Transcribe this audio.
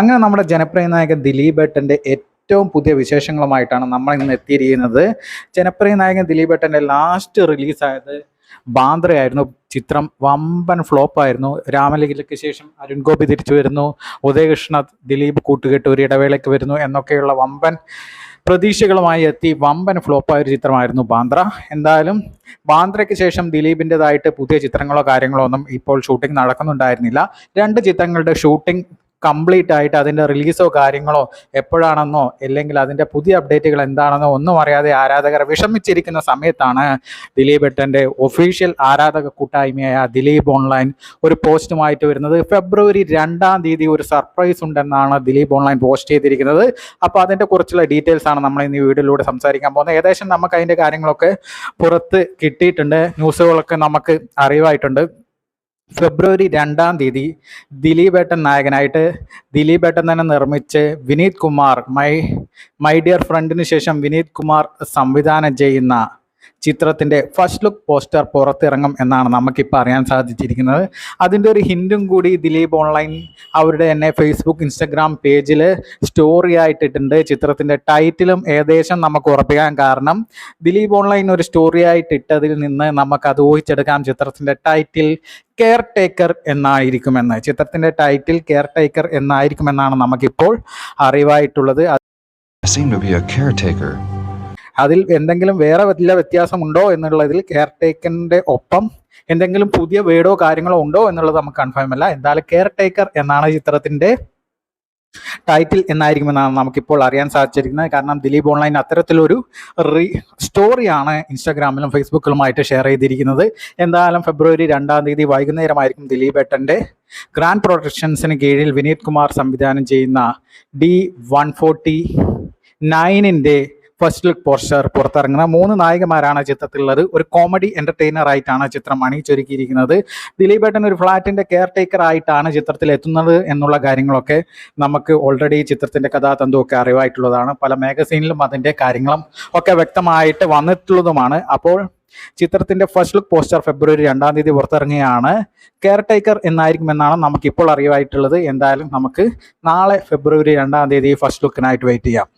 അങ്ങനെ നമ്മുടെ ജനപ്രിയ നായകൻ ദിലീപ് ഏട്ടന്റെ ഏറ്റവും പുതിയ വിശേഷങ്ങളുമായിട്ടാണ് നമ്മൾ ഇന്ന് എത്തിയിരിക്കുന്നത്. ജനപ്രിയ നായകൻ ദിലീപ് ഏട്ടന്റെ ലാസ്റ്റ് റിലീസായത് ബാന്ദ്രയായിരുന്നു. ചിത്രം വമ്പൻ ഫ്ലോപ്പായിരുന്നു രാമലീലയ്ക്ക് ശേഷം അരുൺ ഗോപി തിരിച്ചു വരുന്നു. ഉദയകൃഷ്ണ ദിലീപ് കൂട്ടുകെട്ട് ഒരു ഇടവേളയ്ക്ക് വരുന്നു എന്നൊക്കെയുള്ള വമ്പൻ പ്രതീക്ഷകളുമായി എത്തി വമ്പൻ ഫ്ലോപ്പായ ഒരു ചിത്രമായിരുന്നു ബാന്ദ്ര. എന്തായാലും ബാന്ദ്രയ്ക്ക് ശേഷം ദിലീപിന്റെതായിട്ട് പുതിയ ചിത്രങ്ങളോ കാര്യങ്ങളോ ഒന്നും ഇപ്പോൾ ഷൂട്ടിംഗ് നടക്കുന്നുണ്ടായിരുന്നില്ല. രണ്ട് ചിത്രങ്ങളുടെ ഷൂട്ടിംഗ് കംപ്ലീറ്റ് ആയിട്ട് അതിന്റെ റിലീസോ കാര്യങ്ങളോ എപ്പോഴാണെന്നോ അല്ലെങ്കിൽ അതിന്റെ പുതിയ അപ്ഡേറ്റുകൾ എന്താണെന്നോ ഒന്നും അറിയാതെ ആരാധകർ വിഷമിച്ചിരിക്കുന്ന സമയത്താണ് ദിലീപ് എട്ടന്റെ ഒഫീഷ്യൽ ആരാധക കൂട്ടായ്മയായ ദിലീപ് ഓൺലൈൻ ഒരു പോസ്റ്റുമായിട്ട് വരുന്നത്. ഫെബ്രുവരി രണ്ടാം തീയതി ഒരു സർപ്രൈസ് ഉണ്ടെന്നാണ് ദിലീപ് ഓൺലൈൻ പോസ്റ്റ് ചെയ്തിരിക്കുന്നത്. അപ്പോൾ അതിന്റെ കുറിച്ചുള്ള ഡീറ്റെയിൽസ് ആണ് നമ്മൾ ഇന്ന് ഈ വീഡിയോയിലൂടെ സംസാരിക്കാൻ പോകുന്നത്. ഏകദേശം നമുക്ക് അതിന്റെ കാര്യങ്ങളൊക്കെ പുറത്ത് കിട്ടിയിട്ടുണ്ട്. ന്യൂസുകളൊക്കെ നമുക്ക് അറിവായിട്ടുണ്ട്. ഫെബ്രുവരി രണ്ടാം തീയതി ദിലീപ് ഏട്ടൻ നായകനായിട്ട് ദിലീപ് ഏട്ടൻ തന്നെ നിർമ്മിച്ച് Vineeth Kumar my my dear ഫ്രണ്ടിന് ശേഷം വിനീത് കുമാർ സംവിധാനം ചെയ്യുന്ന ചിത്രത്തിന്റെ ഫസ്റ്റ് ലുക്ക് പോസ്റ്റർ പുറത്തിറങ്ങും എന്നാണ് നമുക്കിപ്പോൾ അറിയാൻ സാധിച്ചിരിക്കുന്നത്. അതിന്റെ ഒരു ഹിന്റും കൂടി ദിലീപ് ഓൺലൈൻ അവരുടെ തന്നെ ഫേസ്ബുക്ക് ഇൻസ്റ്റഗ്രാം പേജിൽ സ്റ്റോറി ആയിട്ടിട്ടുണ്ട്. ചിത്രത്തിന്റെ ടൈറ്റിലും ഏകദേശം നമുക്ക് ഉറപ്പിക്കാൻ കാരണം ദിലീപ് ഓൺലൈൻ ഒരു സ്റ്റോറി ആയിട്ടിട്ടതിൽ നിന്ന് നമുക്ക് അത് ഊഹിച്ചെടുക്കാം. ചിത്രത്തിന്റെ ടൈറ്റിൽ കെയർ ടേക്കർ എന്നായിരിക്കുമെന്ന്. ചിത്രത്തിന്റെ ടൈറ്റിൽ കെയർ ടേക്കർ എന്നായിരിക്കുമെന്നാണ് നമുക്കിപ്പോൾ അറിവായിട്ടുള്ളത്. I seem to be a caretaker. അതിൽ എന്തെങ്കിലും വേറെ വല്ല വ്യത്യാസമുണ്ടോ എന്നുള്ളതിൽ കെയർ ടേക്കറിന്റെ ഒപ്പം എന്തെങ്കിലും പുതിയ വേർഡോ കാര്യങ്ങളോ ഉണ്ടോ എന്നുള്ളത് നമുക്ക് കൺഫേം അല്ല. എന്തായാലും കെയർ ടേക്കർ എന്നാണ് ചിത്രത്തിന്റെ ടൈറ്റിൽ എന്നായിരിക്കുമെന്നാണ് നമുക്കിപ്പോൾ അറിയാൻ സാധിച്ചിരിക്കുന്നത്. കാരണം ദിലീപ് ഓൺലൈൻ അത്തരത്തിലൊരു റീ സ്റ്റോറിയാണ് ഇൻസ്റ്റാഗ്രാമിലും ഫേസ്ബുക്കിലുമായിട്ട് ഷെയർ ചെയ്തിരിക്കുന്നത്. എന്തായാലും ഫെബ്രുവരി രണ്ടാം തീയതി വൈകുന്നേരമായിരിക്കും ദിലീപ് ഏട്ടന്റെ ഗ്രാൻഡ് പ്രൊഡക്ഷൻസിന് കീഴിൽ വിനീത് കുമാർ സംവിധാനം ചെയ്യുന്ന ഡി വൺ ഫോർട്ടി നയനിന്റെ ഫസ്റ്റ് ലുക്ക് പോസ്റ്റർ പുറത്തിറങ്ങുന്ന മൂന്ന് നായകന്മാരാണ് ചിത്രത്തിലുള്ളത്. ഒരു കോമഡി എന്റർടൈനർ ആയിട്ടാണ് ചിത്രം അണിയിച്ചൊരുക്കിയിരിക്കുന്നത് ദിലീപ് ഏട്ടൻ ഒരു ഫ്ളാറ്റിന്റെ കെയർ ടേക്കർ ആയിട്ടാണ് ചിത്രത്തിൽ എത്തുന്നത് എന്നുള്ള കാര്യങ്ങളൊക്കെ നമുക്ക് ഓൾറെഡി ചിത്രത്തിന്റെ കഥാതന്തുമൊക്കെ അറിവായിട്ടുള്ളതാണ്. പല മാഗസീനിലും അതിന്റെ കാര്യങ്ങളും ഒക്കെ വ്യക്തമായിട്ട് വന്നിട്ടുള്ളതുമാണ്. അപ്പോൾ ചിത്രത്തിന്റെ ഫസ്റ്റ് ലുക്ക് പോസ്റ്റർ ഫെബ്രുവരി രണ്ടാം തീയതി പുറത്തിറങ്ങുകയാണ്. കെയർ ടേക്കർ നമുക്ക് ഇപ്പോൾ അറിവായിട്ടുള്ളത്. എന്തായാലും നമുക്ക് നാളെ ഫെബ്രുവരി രണ്ടാം തീയതി ഫസ്റ്റ് ലുക്കിനായിട്ട് വെയിറ്റ് ചെയ്യാം.